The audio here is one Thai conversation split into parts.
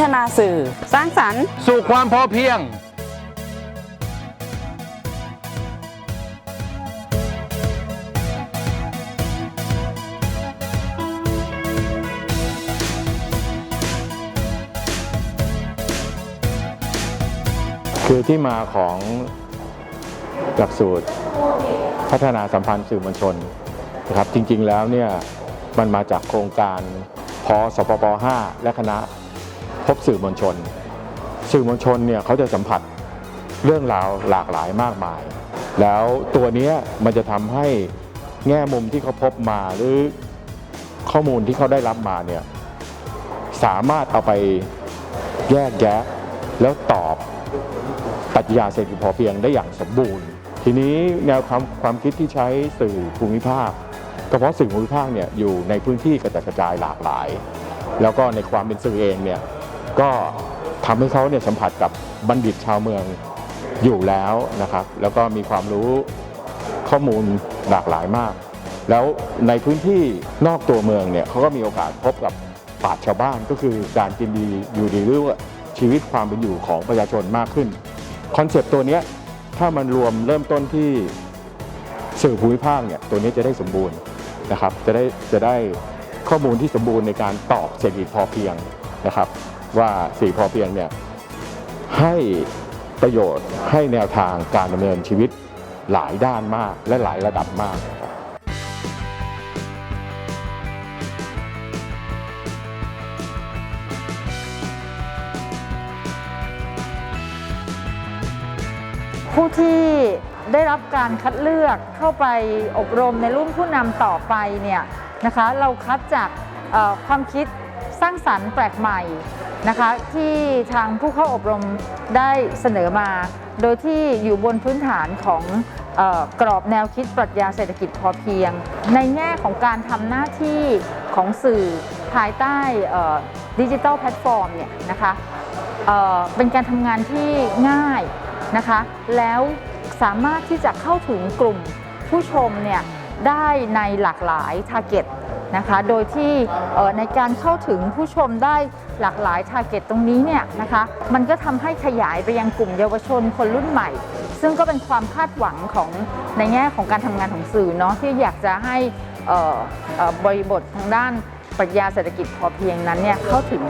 ฒนาสื่อ สร้างสรรค์ สู่ความพอเพียงคือที่มาของหลักสูตรพัฒนาสัมพันธ์สื่อมวลชนนะครับจริงๆแล้วเนี่ยมันมาจากโครงการพสปป 5 และคณะ พบสื่อมวลชน สื่อมวลชนเนี่ยเขาจะสัมผัสเรื่องราวหลากหลายมากมาย แล้วตัวนี้มันจะทำให้แง่มุมที่เขาพบมาหรือข้อมูลที่เขาได้รับมาเนี่ยสามารถเอาไปแยกแยะแล้วตอบปรัชญาเศรษฐกิจพอเพียงได้อย่างสมบูรณ์ ทีนี้แนวความความคิดที่ใช้สื่อภูมิภาคก็เพราะสื่อภูมิภาคเนี่ยอยู่ในพื้นที่กระจัดกระจายหลากหลาย แล้วก็ในความเป็นสื่อเองเนี่ย ก็ทำให้เขาเนี่ยสัมผัสกับบัณฑิตชาวเมืองอยู่แล้วนะครับ แล้วก็มีความรู้ข้อมูลหลากหลายมาก แล้วในพื้นที่นอกตัวเมืองเนี่ยเขาก็มีโอกาสพบกับปราชาวบ้านก็คือการกินดีอยู่ดีหรือว่าชีวิตความเป็นอยู่ของประชาชนมากขึ้นคอนเซปต์ตัวนี้ถ้ามันรวมเริ่มต้นที่สื่อภูมิภาคเนี่ยตัวนี้จะได้สมบูรณ์นะครับ จะได้จะได้ข้อมูลที่สมบูรณ์ในการตอบเศรษฐกิจพอเพียงนะครับ ว่าสี่พอเพียงเนี่ยให้ประโยชน์ให้แนวทางการดำเนินชีวิตหลายด้านมากและหลายระดับมากครับผู้ที่ได้รับการคัดเลือกเข้าไปอบรมในรุ่นผู้นำต่อไปเนี่ยนะคะเราคัดจากความคิด สร้างสรรค์แปลกใหม่นะคะที่ทางผู้เข้าอบรมได้เสนอมา โดยที่อยู่บนพื้นฐานของออกรอบแนวคิดปรัชญาเศรษฐกิจพอเพียง ในแง่ของการทำหน้าที่ของสื่อภายใต้ดิจิทัลแพลตฟอร์มเนี่ยนะคะเเป็นการทำงานที่ง่ายนะคะแล้วสามารถที่จะเข้าถึงกลุ่มผู้ชมเนี่ยได้ในหลากหลายทาร์เก็ต นะคะ โดยที่ในการเข้าถึงผู้ชมได้หลากหลายทาร์เก็ตตรงนี้เนี่ยนะคะ มันก็ทำให้ขยายไปยังกลุ่มเยาวชนคนรุ่นใหม่ ซึ่งก็เป็นความคาดหวังของในแง่ของการทำงานของสื่อเนาะที่อยากจะให้บริบททางด้านปรัชญาเศรษฐกิจพอเพียงนั้นเนี่ยเข้าถึง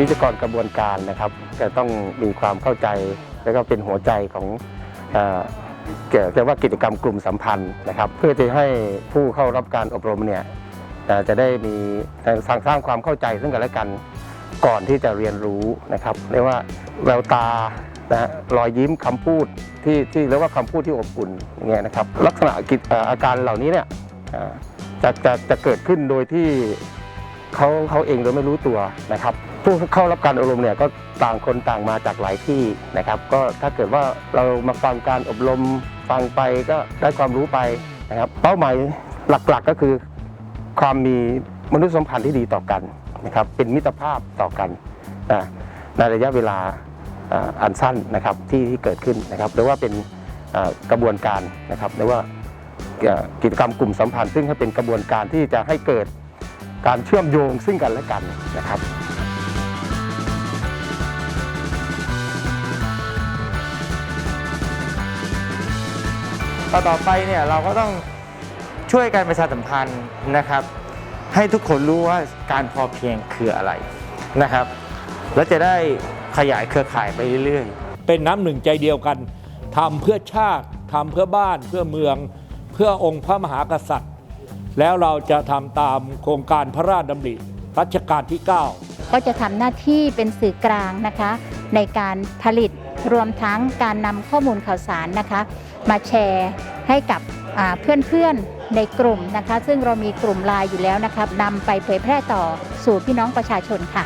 วิศวกรกระบวนการนะครับ จะต้องมีความเข้าใจแล้วก็เป็นหัวใจของเกี่ยวกับว่ากิจกรรมกลุ่มสัมพันธ์นะครับ เพื่อที่ให้ผู้เข้ารับการอบรมเนี่ยจะได้มีสร้างสร้างความเข้าใจซึ่งกันและกันก่อนที่จะเรียนรู้นะครับเรียกว่าแววตานะรอยยิ้มคำพูดที่ที่เรียกว่าคำพูดที่อบอุ่นอย่างเงี้ยนะครับ ลักษณะกิจอาการเหล่านี้เนี่ยจะจะจะเกิดขึ้นโดยที่เขาเขาเองโดยไม่รู้ตัวนะครับ ผู้เข้ารับการอบรมเนี่ยก็ต่างคนต่างมาจากหลายที่นะครับ ก็ถ้าเกิดว่าเรามาฟังการอบรมฟังไปก็ได้ความรู้ไปนะครับ เป้าหมายหลักๆก็คือ ความมีมนุษยสัมพันธ์ที่ดีต่อกันนะครับ เป็นมิตรภาพต่อกันนะในระยะเวลาอันสั้นนะครับที่ที่เกิดขึ้นนะครับหรือว่าเป็นกระบวนการนะครับหรือว่ากิจกรรมกลุ่มสัมพันธ์ ซึ่งให้เป็นกระบวนการที่จะให้เกิดการเชื่อมโยงซึ่งกันและกันนะครับ ต่อต่อไปเนี่ยเราก็ต้องช่วยกันประชาสัมพันธ์นะครับ ให้ทุกคนรู้ว่าการพอเพียงคืออะไรนะครับ แล้วจะได้ขยายเครือข่ายไปเรื่อยๆ เป็นน้ำหนึ่งใจเดียวกันทำเพื่อชาติทำเพื่อบ้านเพื่อเมือง เพื่อองค์พระมหากษัตริย์ แล้วเราจะทำตามโครงการพระราชดำริรัชกาลที่ 9 ก็จะทำหน้าที่เป็นสื่อกลางนะคะ ในการผลิตรวมทั้งการนำข้อมูลข่าวสารนะคะ มาแชร์ให้กับเพื่อนๆในกลุ่มนะคะ ซึ่งเรามีกลุ่มไลน์อยู่แล้วนะคะนำไปเผยแพร่ต่อสู่พี่น้องประชาชนค่ะ